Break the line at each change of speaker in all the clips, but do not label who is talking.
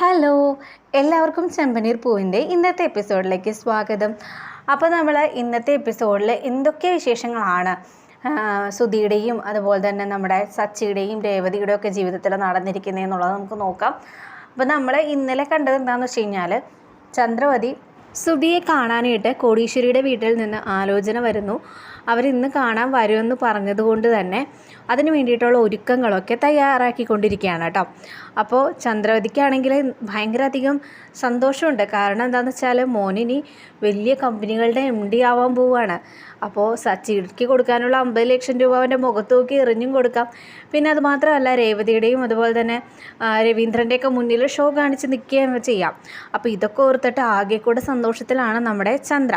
Hello എല്ലാവർക്കും ചെമ്പനീർ പൂവിന്റെ ഇന്നത്തെ എപ്പിസോഡിലേക്ക് സ്വാഗതം. അപ്പോൾ നമ്മൾ ഇന്നത്തെ എപ്പിസോഡിൽ എന്തൊക്കെ വിശേഷങ്ങളാണ്? സുധിയുടെയും അതുപോലെ തന്നെ നമ്മുടെ സച്ചിയുടെയും രേവതിയുടെയും ഒക്കെ ജീവിതത്തിൽ നടന്നിരിക്കുന്നത് എന്നുള്ളത് നമുക്ക് നോക്കാം. അപ്പോൾ നമ്മൾ ഇന്നലെ കണ്ടത് എന്താണെന്ന് വെച്ച് കഴിഞ്ഞാൽ ചന്ദ്രവതി സുധിയെ കാണാനായിട്ട് കോടീശ്വരിയുടെ വീട്ടിൽ നിന്ന് ആലോചന വരുന്നു. അവരിന്ന് കാണാൻ വരുമെന്ന് പറഞ്ഞതുകൊണ്ട് തന്നെ അതിന് വേണ്ടിയിട്ടുള്ള ഒരുക്കങ്ങളൊക്കെ തയ്യാറാക്കിക്കൊണ്ടിരിക്കുകയാണ് കേട്ടോ. അപ്പോൾ ചന്ദ്രവതിക്കാണെങ്കിൽ ഭയങ്കര അധികം സന്തോഷമുണ്ട്. കാരണം എന്താണെന്ന് വെച്ചാൽ മോനിനി വലിയ കമ്പനികളുടെ എം ഡി ആവാൻ പോവുകയാണ് അപ്പോൾ സച്ചിക്ക് കൊടുക്കാനുള്ള അമ്പത് ലക്ഷം രൂപ അവന്റെ മുഖത്ത് നോക്കി എറിഞ്ഞും കൊടുക്കാം. പിന്നെ അതുമാത്രമല്ല രേവതിയുടെയും അതുപോലെ തന്നെ രവീന്ദ്രന്റെയൊക്കെ മുന്നിൽ ഷോ കാണിച്ച് നിൽക്കുകയും ചെയ്യാം. അപ്പോൾ ഇതൊക്കെ ഓർത്തിട്ട് ആകെ കൂടെ സന്തോഷത്തിലാണ് നമ്മുടെ ചന്ദ്ര.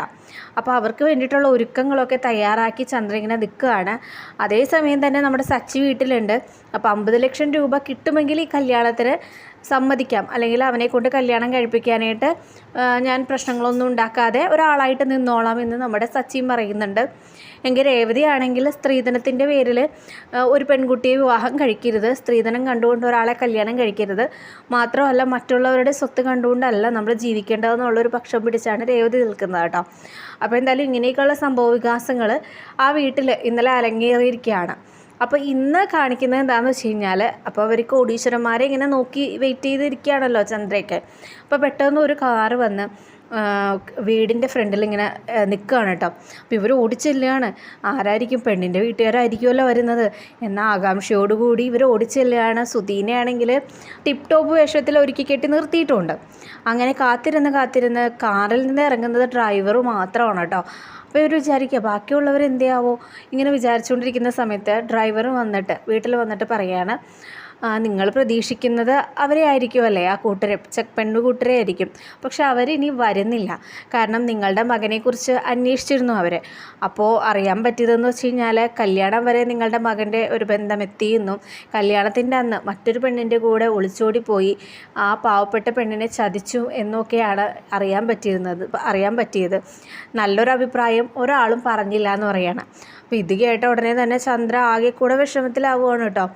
അപ്പോൾ അവർക്ക് വേണ്ടിയിട്ടുള്ള ഒരുക്കങ്ങളൊക്കെ തയ്യാറാക്കി ചന്ദ്ര ഇങ്ങനെ നിൽക്കുകയാണ്. അതേസമയം തന്നെ നമ്മുടെ സച്ചി വീട്ടിലുണ്ട്. അപ്പോൾ അമ്പത് ലക്ഷം രൂപ കിട്ടുമെങ്കിൽ ഈ കല്യാണത്തിന് സമ്മതിക്കാം. അല്ലെങ്കിൽ അവനെ കൊണ്ട് കല്യാണം കഴിപ്പിക്കാനായിട്ട് ഞാൻ പ്രശ്നങ്ങളൊന്നും ഉണ്ടാക്കാതെ ഒരാളായിട്ട് നിന്നോളാം എന്ന് നമ്മുടെ സച്ചിൻ പറയുന്നുണ്ട്. എങ്കിൽ രേവതിയാണെങ്കിൽ സ്ത്രീധനത്തിന്റെ പേരിൽ ഒരു പെൺകുട്ടിയെ വിവാഹം കഴിക്കരുത്. സ്ത്രീധനം കണ്ടുകൊണ്ട് ഒരാളെ കല്യാണം കഴിക്കരുത്. മാത്രമല്ല മറ്റുള്ളവരുടെ സ്വത്ത് കണ്ടുകൊണ്ടല്ല നമ്മൾ ജീവിക്കേണ്ടതെന്നുള്ളൊരു പക്ഷം പിടിച്ചാണ് രേവതി നിൽക്കുന്നത് കേട്ടോ. അപ്പോൾ എന്തായാലും ഇങ്ങനെയൊക്കെയുള്ള സംഭവ വികാസങ്ങൾ ആ വീട്ടിൽ ഇന്നലെ അരങ്ങേറിയിരിക്കുകയാണ്. അപ്പോൾ ഇന്ന് കാണിക്കുന്നത് എന്താണെന്ന് വെച്ച് കഴിഞ്ഞാൽ അപ്പോൾ അവർ കോടീശ്വരന്മാരെ ഇങ്ങനെ നോക്കി വെയിറ്റ് ചെയ്തിരിക്കുകയാണല്ലോ ചന്ദ്രയൊക്കെ. അപ്പോൾ പെട്ടെന്ന് ഒരു കാറ് വന്ന് വീടിന്റെ ഫ്രണ്ടിൽ ഇങ്ങനെ നിൽക്കുകയാണ് കേട്ടോ. അപ്പോൾ ഇവർ ഓടിച്ചെല്ലുകയാണ്. ആരായിരിക്കും പെണ്ണിന്റെ വീട്ടുകാരായിരിക്കുമല്ലോ വരുന്നത്. എന്ന ആകാംക്ഷയോടുകൂടി ഇവർ ഓടിച്ചെല്ലുകയാണ്. സുധീനയാണെങ്കിൽ ടിപ് ടോപ്പ് വേഷത്തിൽ ഒരുക്കി കെട്ടി നിർത്തിയിട്ടുണ്ട്. അങ്ങനെ കാത്തിരുന്ന് കാത്തിരുന്ന് കാറിൽ നിന്ന് ഇറങ്ങുന്നത് ഡ്രൈവർ മാത്രമാണ് കേട്ടോ. അപ്പോൾ ഇവർ വിചാരിക്കുക ബാക്കിയുള്ളവർ എന്തെയാവോ ഇങ്ങനെ വിചാരിച്ചുകൊണ്ടിരിക്കുന്ന സമയത്ത് ഡ്രൈവർ വന്നിട്ട് വീട്ടിൽ വന്നിട്ട് പറയാണ് "ആ, നിങ്ങൾ പ്രതീക്ഷിക്കുന്നത് അവരെ ആയിരിക്കുമല്ലേ ആ കൂട്ടരെ പെണ്ണു കൂട്ടരെ ആയിരിക്കും. പക്ഷെ അവരിനി വരുന്നില്ല. കാരണം നിങ്ങളുടെ മകനെക്കുറിച്ച് അന്വേഷിച്ചിരുന്നു അവർ അപ്പോൾ അറിയാൻ പറ്റിയതെന്ന് വെച്ച് കഴിഞ്ഞാൽ കല്യാണം വരെ നിങ്ങളുടെ മകന്റെ ഒരു ബന്ധം എത്തിയെന്നും കല്യാണത്തിന്റെ അന്ന് മറ്റൊരു പെണ്ണിന്റെ കൂടെ ഒളിച്ചോടി പോയി ആ പാവപ്പെട്ട പെണ്ണിനെ ചതിച്ചു എന്നൊക്കെയാണ് അറിയാൻ പറ്റിയിരുന്നത് അറിയാൻ പറ്റിയത്. നല്ലൊരു അഭിപ്രായം ഒരാളും പറഞ്ഞില്ല എന്ന് പറയാണ്. അപ്പോൾ ഇത് കേട്ട ഉടനെ തന്നെ ചന്ദ്ര ആകെ കൂടെ വിഷമത്തിലാവുകയാണ് കേട്ടോ.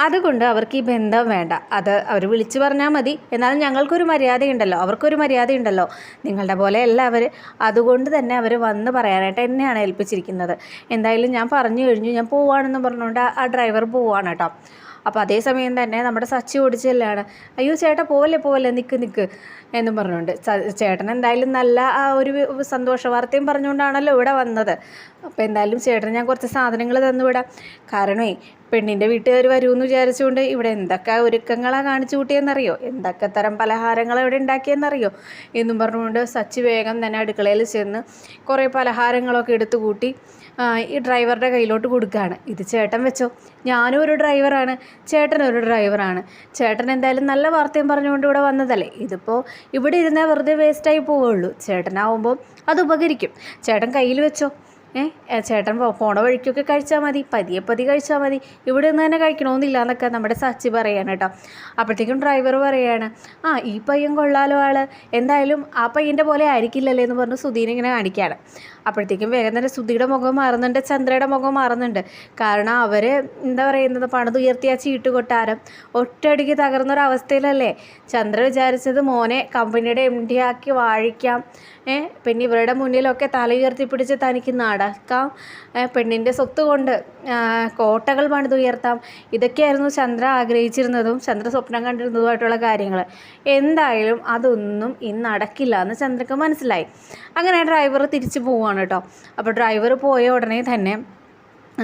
അതുകൊണ്ട് അവർക്ക് ഈ ബന്ധം വേണ്ട. അത് അവർ വിളിച്ചു പറഞ്ഞാൽ മതി. എന്നാലും ഞങ്ങൾക്കൊരു മര്യാദയുണ്ടല്ലോ. അവർക്കൊരു മര്യാദയുണ്ടല്ലോ. നിങ്ങളുടെ പോലെ അല്ല അവർ അതുകൊണ്ട് തന്നെ അവർ വന്ന് പറയാനായിട്ട് എന്നെയാണ് ഏൽപ്പിച്ചിരിക്കുന്നത്. എന്തായാലും ഞാൻ പറഞ്ഞു കഴിഞ്ഞു. ഞാൻ പോവാണെന്ന് പറഞ്ഞുകൊണ്ട് ആ- ഡ്രൈവർ പോവാണ് കേട്ടോ. അപ്പോൾ അതേസമയം തന്നെ നമ്മുടെ സച്ചി ഓടിച്ചല്ലാണ്. അയ്യോ ചേട്ടാ പോവല്ലേ പോവല്ലേ നിൽക്ക് നിൽക്ക് എന്നും പറഞ്ഞുകൊണ്ട്. ചേട്ടൻ എന്തായാലും നല്ല ആ ഒരു സന്തോഷ വാർത്തയും പറഞ്ഞുകൊണ്ടാണല്ലോ ഇവിടെ വന്നത്. അപ്പോൾ എന്തായാലും ചേട്ടന് ഞാൻ കുറച്ച് സാധനങ്ങൾ തന്നു വിടാം കാരണമേ പെണ്ണിന്റെ വീട്ടുകാർ വരുമെന്ന് വിചാരിച്ചുകൊണ്ട് ഇവിടെ എന്തൊക്കെ ഒരുക്കങ്ങളാണ് കാണിച്ചു കൂട്ടിയെന്നറിയോ? എന്തൊക്കെ തരം പലഹാരങ്ങൾ ഇവിടെ ഉണ്ടാക്കിയെന്നറിയോ? എന്നും പറഞ്ഞുകൊണ്ട് സച്ചി വേഗം തന്നെ അടുക്കളയിൽ ചെന്ന് കുറേ പലഹാരങ്ങളൊക്കെ എടുത്തു കൂട്ടി ഈ ഡ്രൈവറുടെ കയ്യിലോട്ട് കൊടുക്കുകയാണ്. ഇത് ചേട്ടൻ വെച്ചോ? ഞാനും ഒരു ഡ്രൈവറാണ്. ചേട്ടൻ ഒരു ഡ്രൈവറാണ്. ചേട്ടൻ എന്തായാലും നല്ല വാർത്തയും പറഞ്ഞുകൊണ്ട് ഇവിടെ വന്നതല്ലേ? ഇതിപ്പോൾ ഇവിടെ ഇരുന്നാൽ വെറുതെ വേസ്റ്റായി പോവുള്ളൂ ചേട്ടനാവുമ്പോൾ അത് ഉപകരിക്കും. ചേട്ടൻ കയ്യിൽ വെച്ചോ? ചേട്ടൻ പോണ വഴിക്കൊക്കെ കഴിച്ചാൽ മതി. പതിയെ പതി കഴിച്ചാൽ മതി. ഇവിടെ നിന്ന് തന്നെ കഴിക്കണമെന്നില്ല എന്നൊക്കെ നമ്മുടെ സച്ചി പറയാണ് കേട്ടോ. അപ്പോഴത്തേക്കും ഡ്രൈവർ പറയാണ് ആ ഈ പയ്യൻ കൊള്ളാലോ ആൾ. എന്തായാലും ആ പയ്യന്റെ പോലെ ആയിരിക്കില്ലല്ലേ എന്ന് പറഞ്ഞ് സുധീൻ ഇങ്ങനെ കാണിക്കുകയാണ് അപ്പോഴത്തേക്കും വേഗം തന്നെ സുധിയുടെ മുഖം മാറുന്നുണ്ട് ചന്ദ്രയുടെ മുഖം മാറുന്നുണ്ട്. കാരണം അവർ എന്താ പറയുന്നത് പണിതുയർത്തിയ ചീട്ട് കൊട്ടാരം ഒറ്റയടിക്ക് തകർന്നൊരവസ്ഥയിലല്ലേ? ചന്ദ്ര വിചാരിച്ചത് മോനെ കമ്പനിയുടെ എം ഡി ആക്കി വാഴിക്കാം. പിന്നെ ഇവരുടെ മുന്നിലൊക്കെ തല ഉയർത്തി പിടിച്ച് തനിക്ക് നടക്കാം. പെണ്ണിന്റെ സ്വത്ത് കൊണ്ട് കോട്ടകൾ പണിതുയർത്താം ഇതൊക്കെയായിരുന്നു ചന്ദ്ര ആഗ്രഹിച്ചിരുന്നതും ചന്ദ്ര സ്വപ്നം കണ്ടിരുന്നതുമായിട്ടുള്ള കാര്യങ്ങൾ എന്തായാലും അതൊന്നും ഇന്ന് നടക്കില്ല എന്ന് ചന്ദ്രക്ക് മനസ്സിലായി. അങ്ങനെ ഡ്രൈവർ തിരിച്ചു പോവുകയാണ് കേട്ടോ. അപ്പോൾ ഡ്രൈവർ പോയ ഉടനെ തന്നെ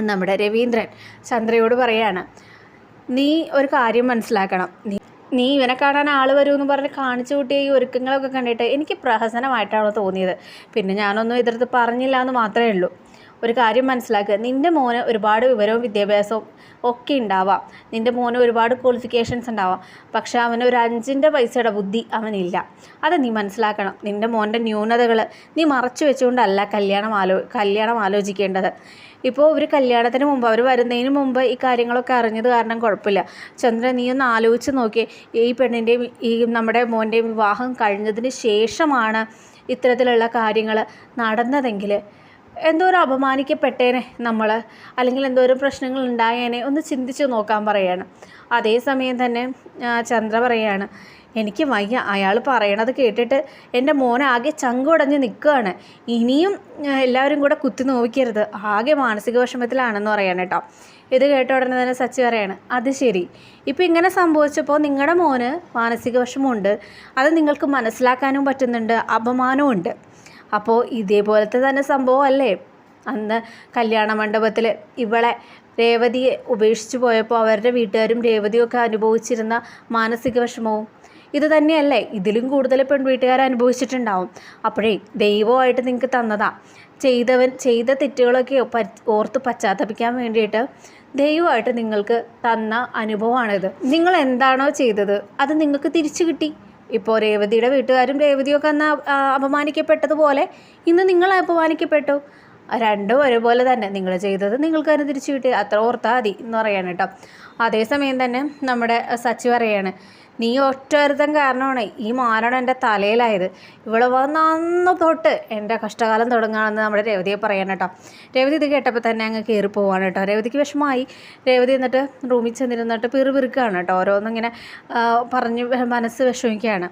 നമ്മുടെ രവീന്ദ്രൻ ചന്ദ്രയോട് പറയാണ് നീ ഒരു കാര്യം മനസ്സിലാക്കണം. നീ നീ ഇവനെ കാണാൻ ആൾ വരുമെന്ന് പറഞ്ഞ് കാണിച്ചു കൂട്ടിയ ഈ ഒരുക്കങ്ങളൊക്കെ കണ്ടിട്ട് എനിക്ക് പ്രഹസനമായിട്ടാണ് തോന്നിയത്. പിന്നെ ഞാനൊന്നും എതിർത്ത് പറഞ്ഞില്ല എന്ന് മാത്രമേ ഉള്ളൂ. ഒരു കാര്യം മനസ്സിലാക്കുക. നിന്റെ മോന് ഒരുപാട് വിവരവും വിദ്യാഭ്യാസവും ഒക്കെ ഉണ്ടാവാം. നിന്റെ മോന് ഒരുപാട് ക്വാളിഫിക്കേഷൻസ് ഉണ്ടാവാം. പക്ഷെ അവന് ഒരു അഞ്ചിന്റെ പൈസയുടെ ബുദ്ധി അവനില്ല. അത് നീ മനസ്സിലാക്കണം. നിന്റെ മോന്റെ ന്യൂനതകൾ നീ മറച്ചു വെച്ചുകൊണ്ടല്ല കല്യാണം ആലോ കല്യാണം ആലോചിക്കേണ്ടത്. ഇപ്പോൾ ഒരു കല്യാണത്തിന് മുമ്പ് അവർ വരുന്നതിന് മുമ്പ് ഈ കാര്യങ്ങളൊക്കെ അറിഞ്ഞത് കാരണം കുഴപ്പമില്ല. ചന്ദ്രൻ നീ ഒന്ന് ആലോചിച്ച് നോക്കിയേ. ഈ പെണ്ണിന്റെയും ഈ നമ്മുടെ മോന്റെയും വിവാഹം കഴിഞ്ഞതിന് ശേഷമാണ് ഇത്തരത്തിലുള്ള കാര്യങ്ങൾ നടന്നതെങ്കിൽ എന്തോരം അപമാനിക്കപ്പെട്ടേനെ നമ്മൾ അല്ലെങ്കിൽ എന്തോരം പ്രശ്നങ്ങൾ ഉണ്ടായേനെ ഒന്ന് ചിന്തിച്ച് നോക്കാൻ പറയാണ്. അതേസമയം തന്നെ ചന്ദ്ര പറയാണ് എനിക്ക് വയ്യ. അയാൾ പറയണത് കേട്ടിട്ട് എന്റെ മോനെ ആകെ ചങ്കുടഞ്ഞ് നിൽക്കുകയാണ് ഇനിയും എല്ലാവരും കൂടെ കുത്തി നോവിക്കരുത്. ആകെ മാനസിക വിഷമത്തിലാണെന്ന് പറയാണ് കേട്ടോ. ഇത് കേട്ട ഉടനെ തന്നെ സച്ചി പറയാണ് അത് ശരി. ഇപ്പം ഇങ്ങനെ സംഭവിച്ചപ്പോൾ നിങ്ങളുടെ മോന് മാനസിക വിഷമമുണ്ട്. അത് നിങ്ങൾക്ക് മനസ്സിലാക്കാനും പറ്റുന്നുണ്ട്. അപമാനവും ഉണ്ട് അപ്പോൾ ഇതേപോലത്തെ തന്നെ സംഭവം അല്ലേ അന്ന് കല്യാണ മണ്ഡപത്തിൽ ഇവളെ രേവതിയെ ഉപേക്ഷിച്ചു പോയപ്പോൾ അവരുടെ വീട്ടുകാരും രേവതിയൊക്കെ അനുഭവിച്ചിരുന്ന മാനസിക വിഷമവും ഇത് തന്നെയല്ലേ? ഇതിലും കൂടുതൽ പെൺവീട്ടുകാർ അനുഭവിച്ചിട്ടുണ്ടാവും. അപ്പോഴേ ദൈവമായിട്ട് നിങ്ങൾക്ക് തന്നതാ. ചെയ്തവൻ ചെയ്ത തെറ്റുകളൊക്കെ ഓർത്ത് പശ്ചാത്തപിക്കാൻ വേണ്ടിയിട്ട് ദൈവമായിട്ട് നിങ്ങൾക്ക് തന്ന അനുഭവമാണിത്. നിങ്ങൾ എന്താണോ ചെയ്തത് അത് നിങ്ങൾക്ക് തിരിച്ചു കിട്ടി. ഇപ്പോൾ രേവതിയുടെ വീട്ടുകാരും രേവതിയൊക്കെ അന്ന് അപമാനിക്കപ്പെട്ടതുപോലെ ഇന്ന് നിങ്ങൾ അപമാനിക്കപ്പെട്ടു. രണ്ടും ഒരുപോലെ തന്നെ. നിങ്ങൾ ചെയ്തത് നിങ്ങൾക്ക് തന്നെ തിരിച്ചു കിട്ടി. അത്ര ഓർത്താൽ മതി എന്ന് പറയാൻ കേട്ടോ. അതേസമയം തന്നെ നമ്മുടെ സച്ചി പറയാണ് നീ ഒറ്റൊരുത്തൻ കാരണമാണ് ഈ മാരണം എന്റെ തലയിലായത്. ഇവിടെ വന്ന് അന്ന് തൊട്ട് എന്റെ കഷ്ടകാലം തുടങ്ങുകയാണെന്ന് നമ്മുടെ രേവതിയെ പറയാൻ കേട്ടോ. രേവതി ഇത് കേട്ടപ്പോൾ തന്നെ അങ്ങ് കയറി പോവാണ് കേട്ടോ. രേവതിക്ക് വിഷമമായി. രേവതി എന്നിട്ട് റൂമിൽ ചെന്നിരുന്നിട്ട് പിറുപിറുക്കുകയാണ് കേട്ടോ. ഓരോന്നിങ്ങനെ പറഞ്ഞ് മനസ്സ് വിഷമിക്കുകയാണ്.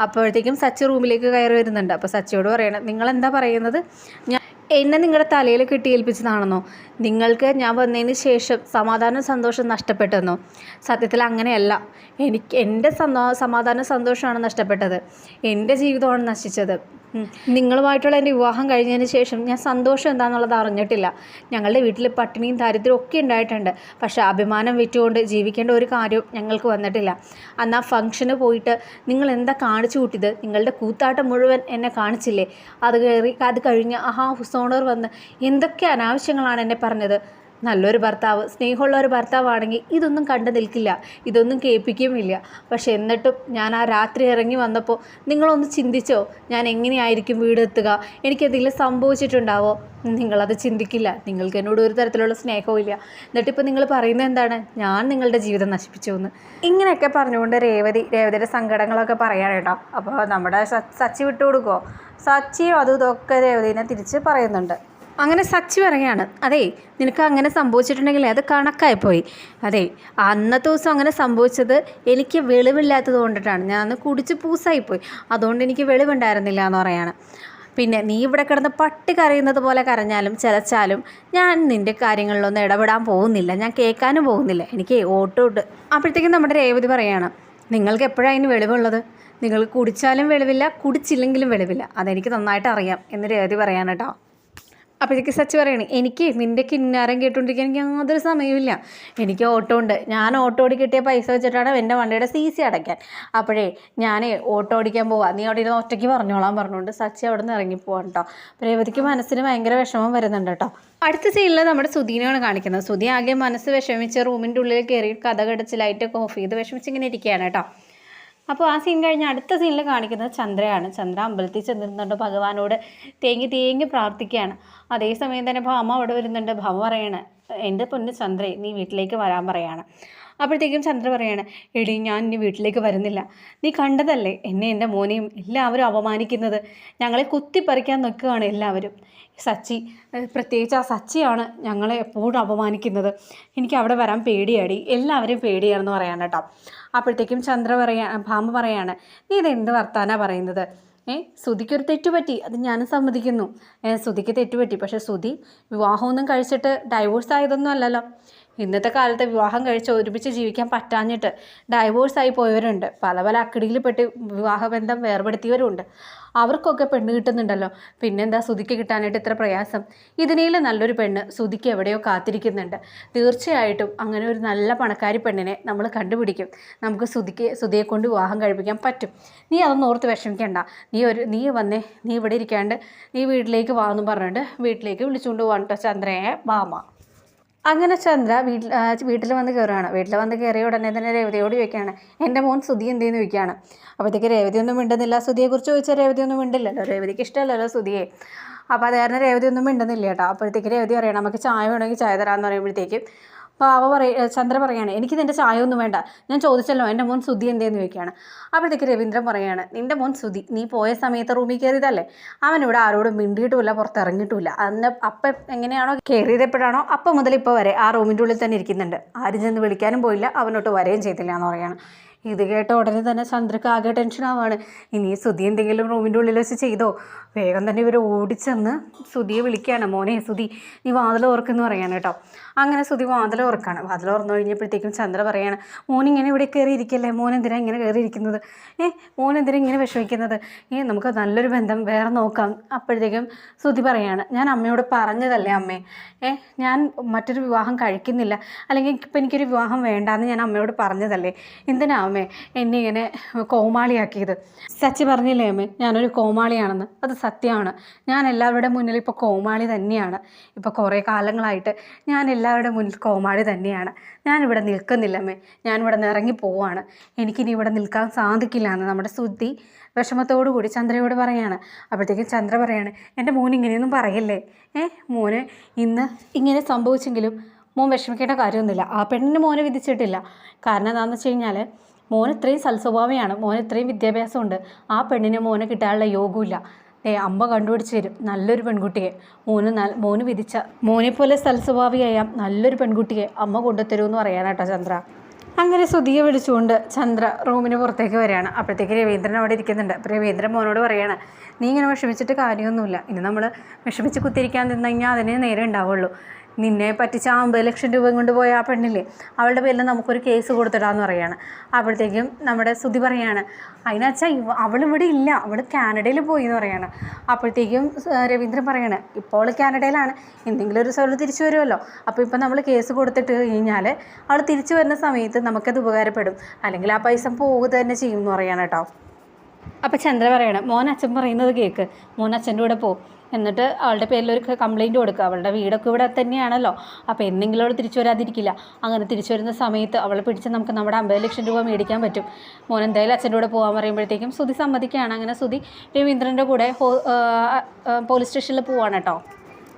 അപ്പോഴത്തേക്കും സച്ചി റൂമിലേക്ക് കയറി വരുന്നുണ്ട്. അപ്പോൾ സച്ചിയോട് പറയണം നിങ്ങൾ എന്താ പറയുന്നത്? ഞാൻ എന്നെ നിങ്ങളുടെ തലയിൽ കെട്ടിയേൽപ്പിച്ചതാണെന്നോ നിങ്ങൾക്ക് ഞാൻ വന്നതിന് ശേഷം സമാധാനം സന്തോഷം നഷ്ടപ്പെട്ടെന്നോ? സത്യത്തിൽ അങ്ങനെയല്ല. എനിക്ക് എന്റെ സന്തോ സമാധാനം സന്തോഷമാണ് നഷ്ടപ്പെട്ടത്. എന്റെ ജീവിതമാണ് നശിച്ചത്. നിങ്ങളുമായിട്ടുള്ള എന്റെ വിവാഹം കഴിഞ്ഞതിന് ശേഷം ഞാൻ സന്തോഷം എന്താണെന്നുള്ളത് അറിഞ്ഞിട്ടില്ല. ഞങ്ങളുടെ വീട്ടിൽ പട്ടിണിയും ദാരിദ്ര്യവും ഒക്കെ ഉണ്ടായിട്ടുണ്ട്. പക്ഷേ അഭിമാനം വിറ്റുകൊണ്ട് ജീവിക്കേണ്ട ഒരു കാര്യവും ഞങ്ങൾക്ക് വന്നിട്ടില്ല. അന്ന് ആ ഫംഗ്ഷന് പോയിട്ട് നിങ്ങൾ എന്താ കാണിച്ചു കൂട്ടിയത്? നിങ്ങളുടെ കൂത്താട്ടം മുഴുവൻ എന്നെ കാണിച്ചില്ലേ? അത് കയറി അത് കഴിഞ്ഞ് ആ ഓണർ വന്ന് എന്തൊക്കെ അനാവശ്യങ്ങളാണ് എന്നെ പറഞ്ഞത്? നല്ലൊരു ഭർത്താവ് സ്നേഹമുള്ള ഒരു ഭർത്താവാണെങ്കിൽ ഇതൊന്നും കണ്ടു നിൽക്കില്ല ഇതൊന്നും കേൾപ്പിക്കുമില്ല. പക്ഷെ എന്നിട്ടും ഞാൻ ആ രാത്രി ഇറങ്ങി വന്നപ്പോൾ നിങ്ങളൊന്ന് ചിന്തിച്ചോ ഞാൻ എങ്ങനെയായിരിക്കും വീടെത്തുക എനിക്കെന്തെങ്കിലും സംഭവിച്ചിട്ടുണ്ടാവോ? നിങ്ങളത് ചിന്തിക്കില്ല നിങ്ങൾക്ക് എന്നോട് ഒരു തരത്തിലുള്ള സ്നേഹവും ഇല്ല. എന്നിട്ടിപ്പോൾ നിങ്ങൾ പറയുന്നത് എന്താണ്? ഞാൻ നിങ്ങളുടെ ജീവിതം നശിപ്പിച്ചു എന്ന്. ഇങ്ങനെയൊക്കെ പറഞ്ഞുകൊണ്ട് രേവതി രേവതിയുടെ സങ്കടങ്ങളൊക്കെ പറയാനേട്ടോ അപ്പോൾ നമ്മുടെ സച്ചി വിട്ടു വിട്ടുകൊടുക്കുമോ സച്ചിയും അതും ഇതൊക്കെ രേവതിനെ തിരിച്ച് പറയുന്നുണ്ട്. അങ്ങനെ സച്ചി പറയുകയാണ് അതെ നിനക്ക് അങ്ങനെ സംഭവിച്ചിട്ടുണ്ടെങ്കിൽ അത് കണക്കായിപ്പോയി അതെ അന്നത്തെ ദിവസം അങ്ങനെ സംഭവിച്ചത് എനിക്ക് വെളിവില്ലാത്തത് കൊണ്ടിട്ടാണ്. ഞാൻ അന്ന് കുടിച്ച് പൂസായിപ്പോയി അതുകൊണ്ട് എനിക്ക് വെളിവുണ്ടായിരുന്നില്ല എന്ന് പറയാണ്. പിന്നെ നീ ഇവിടെ കിടന്ന് പട്ടി കരയുന്നത് പോലെ കരഞ്ഞാലും ചിലച്ചാലും ഞാൻ നിന്റെ കാര്യങ്ങളിലൊന്നും ഇടപെടാൻ പോകുന്നില്ല. ഞാൻ കേൾക്കാനും പോകുന്നില്ല. എനിക്ക് ഓട്ടോട്ട് അപ്പോഴത്തേക്കും നമ്മുടെ രേവതി പറയാണ് നിങ്ങൾക്ക് എപ്പോഴാണ് അതിന് വെളിവുള്ളത്? നിങ്ങൾ കുടിച്ചാലും വെളിവില്ല കുടിച്ചില്ലെങ്കിലും വെളിവില്ല. അതെനിക്ക് നന്നായിട്ട് അറിയാം. എന്ന് രേവതി പറയാൻ കേട്ടോ അപ്പോഴേക്ക് സച്ച് പറയണേ എനിക്ക് നിന്റെ കിന്നാരം കേട്ടുകൊണ്ടിരിക്കാൻ എനിക്ക് യാതൊരു സമയമില്ല എനിക്ക് ഓട്ടോ ഉണ്ട്. ഞാൻ ഓട്ടോ ഓടി കിട്ടിയ പൈസ വെച്ചിട്ടാണ് എന്റെ വണ്ടിയുടെ സി സി അടയ്ക്കാൻ. അപ്പോഴേ ഞാൻ ഓട്ടോ ഓടിക്കാൻ പോവാം. നീ അവിടെ ഇരുന്ന് ഒറ്റയ്ക്ക് പറഞ്ഞോളാൻ പറഞ്ഞുകൊണ്ട് സച്ചി അവിടെ നിന്ന് ഇറങ്ങിപ്പോവാണ് കേട്ടോ രേവതിക്ക് മനസ്സിന് ഭയങ്കര വിഷമം വരുന്നുണ്ട് കേട്ടോ അടുത്ത സീനിൽ നമ്മുടെ സുധീനെയാണ് കാണിക്കുന്നത്. സുധി ആകെ മനസ്സ് വിഷമിച്ച് റൂമിന്റെ ഉള്ളിൽ കയറി കഥ കടച്ച് ലൈറ്റൊക്കെ ഓഫ് ചെയ്ത് വിഷമിച്ച് ഇങ്ങനെ ഇരിക്കുകയാണ് കേട്ടോ അപ്പോൾ ആ സീൻ കഴിഞ്ഞ് അടുത്ത സീനിൽ കാണിക്കുന്നത് ചന്ദ്രയാണ്. ചന്ദ്ര അമ്പലത്തിൽ ചെന്നിരുന്നുണ്ട്. ഭഗവാനോട് തേങ്ങി തേങ്ങി പ്രാർത്ഥിക്കുകയാണ്. അതേസമയം തന്നെ ഭാമ അവിടെ വരുന്നുണ്ട്. ഭാമ പറയാണ് എന്റെ പൊന്ന് ചന്ദ്രേ നീ വീട്ടിലേക്ക് വരാൻ പറയാണ്. അപ്പോഴത്തേക്കും ചന്ദ്ര പറയാണ് എടി ഞാൻ ഇനി വീട്ടിലേക്ക് വരുന്നില്ല. നീ കണ്ടതല്ലേ? എന്നെ എന്റെ മോനെയും എല്ലാവരും അപമാനിക്കുന്നത്. ഞങ്ങളെ കുത്തിപ്പറിക്കാൻ നിൽക്കുകയാണ് എല്ലാവരും. സച്ചി പ്രത്യേകിച്ച് ആ സച്ചിയാണ് ഞങ്ങളെ എപ്പോഴും അപമാനിക്കുന്നത്. എനിക്ക് അവിടെ വരാൻ പേടിയാടി. എല്ലാവരും പേടിയാണെന്ന് പറയാൻ കേട്ടോ. അപ്പോഴത്തേക്കും ചന്ദ്ര പറയാ ഭാമ പറയാണ് നീ ഇത് എന്ത് വർത്താനാ പറയുന്നത്? ഏ ശ്രുതിക്കൊരു തെറ്റുപറ്റി. അത് ഞാനും സമ്മതിക്കുന്നു. ശ്രുതിക്ക് തെറ്റുപറ്റി. പക്ഷേ ശ്രുതി വിവാഹമൊന്നും കഴിച്ചിട്ട് ഡൈവോഴ്സ് ആയതൊന്നും അല്ലല്ലോ. ഇന്നത്തെ കാലത്ത് വിവാഹം കഴിച്ച് ഒരുമിച്ച് ജീവിക്കാൻ പറ്റാഞ്ഞിട്ട് ഡൈവോഴ്സായി പോയവരുണ്ട്. പല പല അക്കിടിയിൽ പെട്ട് വിവാഹബന്ധം വേർപെടുത്തിയവരുണ്ട് അവർക്കൊക്കെ പെണ്ണ് കിട്ടുന്നുണ്ടല്ലോ. പിന്നെന്താ സുതിക്ക് കിട്ടാനായിട്ട് ഇത്ര പ്രയാസം? ഇതിനേലും നല്ലൊരു പെണ്ണ് സുതിക്ക് എവിടെയോ കാത്തിരിക്കുന്നുണ്ട്. തീർച്ചയായിട്ടും അങ്ങനെ ഒരു നല്ല പണക്കാരി പെണ്ണിനെ നമ്മൾ കണ്ടുപിടിക്കും. നമുക്ക് സുതിക്ക് സുതിയെ കൊണ്ട് വിവാഹം കഴിപ്പിക്കാൻ പറ്റും. നീ അതൊന്നും ഓർത്ത് വിഷമിക്കേണ്ട. നീ ഒരു നീ വന്നേ നീ ഇവിടെ ഇരിക്കാണ്ട് നീ വീട്ടിലേക്ക് വാ എന്ന് വീട്ടിലേക്ക് വിളിച്ചുകൊണ്ട് പോകാൻ ചന്ദ്രയെ ബാമ അങ്ങനെ ചന്ദ്ര വീട്ടിൽ വീട്ടിൽ വന്ന് കയറുകയാണ്. വീട്ടിൽ വന്ന് കയറിയ ഉടനെ തന്നെ രേവതിയോട് ചോദിക്കുകയാണ് എന്റെ മോൻ സുധി എന്തെന്ന് ചോദിക്കുകയാണ്. അപ്പോഴത്തേക്ക് രേവതി ഒന്നും മിണ്ടുന്നില്ല. സുധിയെക്കുറിച്ച് ചോദിച്ചാൽ രേവതി ഒന്നും മിണ്ടില്ലല്ലോ. രേവതിക്ക് ഇഷ്ടമല്ലല്ലോ സുധിയെ. അപ്പോൾ അത് കാരണം രേവതി ഒന്നും മിണ്ടുന്നില്ല കേട്ടോ. അപ്പോഴത്തേക്ക് രേവതി പറയണം നമുക്ക് ചായ വേണമെങ്കിൽ ചായ തരാമെന്ന് പറയുമ്പോഴത്തേക്കും അവ പറയ ചന്ദ്ര പറയാണ് എനിക്ക് നിന്റെ ചായ ഒന്നും വേണ്ട. ഞാൻ ചോദിച്ചല്ലോ എന്റെ മോൻ സുധി എന്തേന്ന് ചോദിക്കുകയാണ്. അപ്പോഴത്തേക്ക് രവീന്ദ്രൻ പറയാണ് നിന്റെ മോൻ സുധി നീ പോയ സമയത്ത് റൂമിൽ കയറിയതല്ലേ അവൻ ഇവിടെ ആരോടും മിണ്ടിയിട്ടുമില്ല പുറത്തിറങ്ങിയിട്ടുമില്ല അന്ന് അപ്പം എങ്ങനെയാണോ കയറിയത് എപ്പോഴാണോ അപ്പം മുതൽ ഇപ്പോൾ വരെ ആ റൂമിന്റെ ഉള്ളിൽ തന്നെ ഇരിക്കുന്നുണ്ട്. ആരും ചെന്ന് വിളിക്കാനും പോയില്ല അവനോട്ട് വരെയും ചെയ്തില്ല എന്ന് പറയാണ്. ഇത് കേട്ട ഉടനെ തന്നെ ചന്ദ്രക്ക് ആകെ ടെൻഷൻ ആവാണ്. ഇനി സുധി എന്തെങ്കിലും റൂമിന്റെ ഉള്ളിൽ വെച്ച് ചെയ്തോ? വേഗം തന്നെ ഇവർ ഓടിച്ചെന്ന് സുധിയെ വിളിക്കുകയാണ്. മോനെ സുധി നീ വാതിൽ ഓർക്കെന്ന് പറയാണ് കേട്ടോ. അങ്ങനെ സുധി വാതിൽ ഓർക്കാണ് വാതിൽ ഓർന്നു കഴിഞ്ഞപ്പോഴത്തേക്കും ചന്ദ്ര പറയാണ് മോൻ ഇങ്ങനെ ഇവിടെ കയറിയിരിക്കല്ലേ? മോൻ എന്തിനാ ഇങ്ങനെ കയറിയിരിക്കുന്നത്? ഏ മോൻ എന്തിനാ ഇങ്ങനെ വിഷമിക്കുന്നത്? ഏ നമുക്ക് നല്ലൊരു ബന്ധം വേറെ നോക്കാം. അപ്പോഴത്തേക്കും സുധി പറയാണ് ഞാൻ അമ്മയോട് പറഞ്ഞതല്ലേ അമ്മേ? ഏ ഞാൻ മറ്റൊരു വിവാഹം കഴിക്കുന്നില്ല. അല്ലെങ്കിൽ ഇപ്പം എനിക്കൊരു വിവാഹം വേണ്ടാന്ന് ഞാൻ അമ്മയോട് പറഞ്ഞതല്ലേ? എന്തിനാ അമ്മേ എന്നെ ഇങ്ങനെ കോമാളിയാക്കിയത്? സച്ചി പറഞ്ഞില്ലേ അമ്മേ ഞാനൊരു കോമാളിയാണെന്ന്. അത് സത്യമാണ്. ഞാൻ എല്ലാവരുടെ മുന്നിൽ ഇപ്പോൾ കോമാളി തന്നെയാണ്. ഇപ്പോൾ കുറേ കാലങ്ങളായിട്ട് ഞാൻ എല്ലാവരുടെ മുന്നിൽ കോമാളി തന്നെയാണ്. ഞാനിവിടെ നിൽക്കുന്നില്ലമ്മേ. ഞാൻ ഞാനിവിടെ നിന്ന് ഇറങ്ങി പോവാണ്. എനിക്കിനി ഇവിടെ നിൽക്കാൻ സാധിക്കില്ല എന്ന് നമ്മുടെ സുദ്ധി വിഷമത്തോടു കൂടി ചന്ദ്രയോട് പറയാണ്. അപ്പോഴത്തേക്കും ചന്ദ്ര പറയാണ് എന്റെ മോൻ ഇങ്ങനെയൊന്നും പറയല്ലേ? ഏ മോന് ഇന്ന് ഇങ്ങനെ സംഭവിച്ചെങ്കിലും മോൻ വിഷമിക്കേണ്ട കാര്യമൊന്നുമില്ല. ആ പെണ്ണിന് മോനെ വിധിച്ചിട്ടില്ല. കാരണം എന്താണെന്ന് വെച്ച് കഴിഞ്ഞാൽ മോൻ ഇത്രയും സൽസ്വഭാവിയാണ്. മോൻ ഇത്രയും വിദ്യാഭ്യാസമുണ്ട്. ആ പെണ്ണിന് മോനെ കിട്ടാനുള്ള യോഗമില്ല ഏ അമ്മ കണ്ടുപിടിച്ച് തരും. നല്ലൊരു പെൺകുട്ടിയെ. മോന് നല്ല മോന് വിധിച്ച മോനെ പോലെ സൽസ്വഭാവിയായ നല്ലൊരു പെൺകുട്ടിയെ അമ്മ കൊണ്ടുത്തരുമെന്ന് പറയാനാട്ടോ ചന്ദ്ര. അങ്ങനെ സുധിയെ വിളിച്ചുകൊണ്ട് ചന്ദ്ര റൂമിന് പുറത്തേക്ക് വരികയാണ്. അപ്പോഴത്തേക്ക് രവീന്ദ്രൻ അവിടെ ഇരിക്കുന്നുണ്ട്. അപ്പോൾ രവീന്ദ്രൻ മോനോട് പറയാണ് നീ ഇങ്ങനെ വിഷമിച്ചിട്ട് കാര്യമൊന്നുമില്ല. ഇനി നമ്മൾ വിഷമിച്ച് കുത്തിരിക്കാൻ നിന്ന് കഴിഞ്ഞാൽ അതിന് നേരെ ഉണ്ടാവുള്ളൂ. നിന്നെ പറ്റിച്ച ആ അമ്പത് ലക്ഷം രൂപ കൊണ്ട് പോയ ആ പെണ്ണില്ലേ? അവളുടെ പേരിൽ നമുക്കൊരു കേസ് കൊടുത്തിടാന്ന് പറയാണ്. അപ്പോഴത്തേക്കും നമ്മുടെ സുതി പറയാണ് അതിനച്ചാ ഇവ ഇവിടെ ഇല്ല അവൾ കാനഡയിൽ പോയി എന്ന് പറയാണ്. അപ്പോഴത്തേക്കും രവീന്ദ്രൻ പറയാണ് ഇപ്പോൾ അവൾ കാനഡയിലാണ് എന്തെങ്കിലും ഒരു സ്ഥലം തിരിച്ചു വരുമല്ലോ. അപ്പോൾ ഇപ്പം നമ്മൾ കേസ് കൊടുത്തിട്ട് കഴിഞ്ഞാൽ അവൾ തിരിച്ചു വരുന്ന സമയത്ത് നമുക്കത് ഉപകാരപ്പെടും. അല്ലെങ്കിൽ ആ പൈസ പോവുക തന്നെ ചെയ്യും എന്ന് പറയാണ് കേട്ടോ. അപ്പോൾ ചന്ദ്ര പറയണം മോൻ അച്ഛൻ പറയുന്നത് കേൾക്ക് മോൻ അച്ഛന്റെ കൂടെ പോ. എന്നിട്ട് അവളുടെ പേരിൽ ഒരു കംപ്ലയിന്റ് കൊടുക്കുക അവളുടെ വീടൊക്കെ ഇവിടെ തന്നെയാണല്ലോ. അപ്പോൾ എന്തെങ്കിലും അവൾ തിരിച്ചു വരാതിരിക്കില്ല. അങ്ങനെ തിരിച്ചു വരുന്ന സമയത്ത് അവളെ പിടിച്ച് നമുക്ക് നമ്മുടെ അമ്പത് ലക്ഷം രൂപ മേടിക്കാൻ പറ്റും. മോൻ എന്തായാലും അച്ഛന്റെ കൂടെ പോകാൻ പറയുമ്പോഴത്തേക്കും സുതി സമ്മതിക്കുകയാണ്. അങ്ങനെ സുതി രവീന്ദ്രന്റെ കൂടെ പോലീസ് സ്റ്റേഷനിൽ പോവാണ് കേട്ടോ.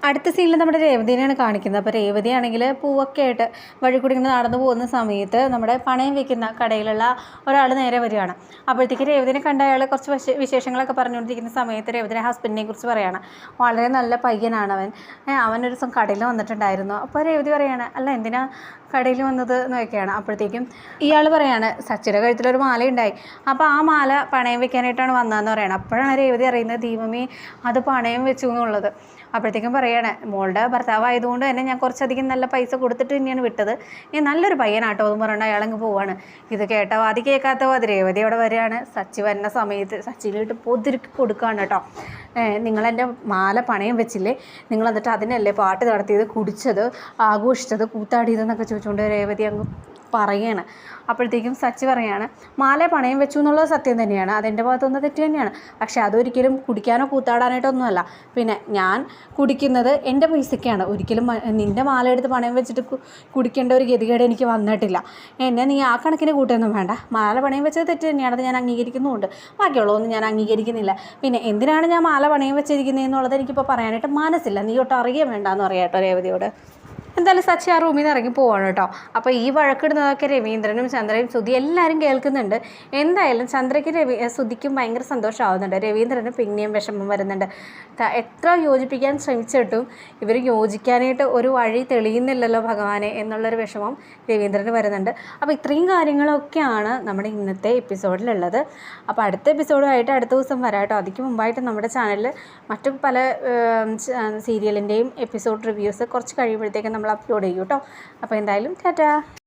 അടുത്ത സീനിൽ നമ്മുടെ രേവതിനെയാണ് കാണിക്കുന്നത്. അപ്പോൾ രേവതിയാണെങ്കിൽ പൂവൊക്കെ ആയിട്ട് വഴി കൂടി ഇങ്ങനെ നടന്നു പോകുന്ന സമയത്ത് നമ്മുടെ പണയം വെക്കുന്ന കടയിലുള്ള ഒരാൾ നേരെ വരികയാണ്. അപ്പോഴത്തേക്ക് രേവതിനെ കണ്ട അയാൾ കുറച്ച് വിശ- വിശേഷങ്ങളൊക്കെ പറഞ്ഞുകൊണ്ടിരിക്കുന്ന സമയത്ത് രേവതിനെ ഹസ്ബൻഡിനെ കുറിച്ച് പറയുകയാണ് വളരെ നല്ല പയ്യനാണ് അവൻ. അവനൊരു ദിവസം കടയിൽ വന്നിട്ടുണ്ടായിരുന്നു. അപ്പോൾ രേവതി പറയാണ് അല്ല എന്തിനാ കടയിൽ വന്നത്? എന്നൊക്കെയാണ്. അപ്പോഴത്തേക്കും ഇയാൾ പറയാണ് സച്ചിയുടെ കഴുത്തിലൊരു മാല ഉണ്ടായി അപ്പോൾ ആ മാല പണയം വെക്കാനായിട്ടാണ് വന്നതെന്ന് പറയണം. അപ്പോഴാണ് രേവതി അറിയുന്നത് ദീപമേ അത് പണയം വെച്ചു എന്നുള്ളത് അപ്പോഴത്തേക്കും പറയണേ മോളുടെ ഭർത്താവ് ആയതുകൊണ്ട് തന്നെ ഞാൻ കുറച്ചധികം നല്ല പൈസ കൊടുത്തിട്ട് തന്നെയാണ് വിട്ടത്. ഞാൻ നല്ലൊരു പയ്യനാട്ടോ എന്ന് പറഞ്ഞിട്ട് അയാളങ്ങ് പോവാണ്. ഇത് കേട്ടോ വാതി കേൾക്കാത്ത വാതി രേവതി അവിടെ വരികയാണ്. സച്ചി വരുന്ന സമയത്ത് സച്ചിയിലിട്ട് പൊതിരുക്കി കൊടുക്കുകയാണ് കേട്ടോ. നിങ്ങളെന്റെ മാല പണയം വെച്ചില്ലേ? നിങ്ങൾ എന്നിട്ട് അതിനല്ലേ പാട്ട് നടത്തിയത് കുടിച്ചത് ആഘോഷിച്ചത് കൂത്താടിയതെന്നൊക്കെ ചോദിച്ചുകൊണ്ട് രേവതി അങ്ങ് പറയാണ്. അപ്പോഴത്തേക്കും സച്ചി പറയാണ് മാല പണയം വെച്ചു എന്നുള്ളത് സത്യം തന്നെയാണ്. അതെന്റെ ഭാഗത്തുനിന്ന് തെറ്റ് തന്നെയാണ്. പക്ഷേ അതൊരിക്കലും കുടിക്കാനോ കൂത്താടാനായിട്ടൊന്നുമല്ല. പിന്നെ ഞാൻ കുടിക്കുന്നത് എന്റെ പൈസയ്ക്കാണ് ഒരിക്കലും നിന്റെ മാല എടുത്ത് പണയം വെച്ചിട്ട് കുടിക്കേണ്ട ഒരു ഗതികേട് എനിക്ക് വന്നിട്ടില്ല. എന്നെ നീ ആ കണക്കിന് കൂട്ടൊന്നും വേണ്ട. മാല പണയം വെച്ചത് തെറ്റ് തന്നെയാണ് അത് ഞാൻ അംഗീകരിക്കുന്നുമുണ്ട്. ബാക്കിയുള്ളതൊന്നും ഞാൻ അംഗീകരിക്കുന്നില്ല. പിന്നെ എന്തിനാണ് ഞാൻ മാല പണയം വെച്ചിരിക്കുന്നത് എന്നുള്ളത് എനിക്കിപ്പോൾ പറയാനായിട്ട് മനസ്സില്ല. നീ ഒട്ടറിയാൻ അറിയാൻ വേണ്ട എന്ന് പറയാം കേട്ടോ രേവതിയോട്. എന്തായാലും സച്ചി ആ റൂമിൽ നിന്ന് ഇറങ്ങി പോവാണ് കേട്ടോ. അപ്പോൾ ഈ വഴക്കിടുന്നതൊക്കെ രവീന്ദ്രനും ചന്ദ്രയും സുധി എല്ലാവരും കേൾക്കുന്നുണ്ട്. എന്തായാലും ചന്ദ്രയ്ക്ക് രവി സുധിക്കും ഭയങ്കര സന്തോഷമാവുന്നുണ്ട്. രവീന്ദ്രന് പിന്നെയും വിഷമം വരുന്നുണ്ട്. എത്ര യോജിപ്പിക്കാൻ ശ്രമിച്ചിട്ടും ഇവർ യോജിക്കാനായിട്ട് ഒരു വഴി തെളിയുന്നില്ലല്ലോ ഭഗവാനെ എന്നുള്ളൊരു വിഷമം രവീന്ദ്രന് വരുന്നുണ്ട്. അപ്പോൾ ഇത്രയും കാര്യങ്ങളൊക്കെയാണ് നമ്മുടെ ഇന്നത്തെ എപ്പിസോഡിലുള്ളത്. അപ്പോൾ അടുത്ത എപ്പിസോഡുമായിട്ട് അടുത്ത ദിവസം വരാം കേട്ടോ. അതിക്ക് മുമ്പായിട്ട് നമ്മുടെ ചാനലിൽ മറ്റു പല സീരിയലിന്റെയും എപ്പിസോഡ് റിവ്യൂസ് കുറച്ച് കഴിയുമ്പോഴത്തേക്കും നമ്മൾ അപ്ലോഡ് ചെയ്യും കേട്ടോ അപ്പോൾ എന്തായാലും ടാറ്റാ.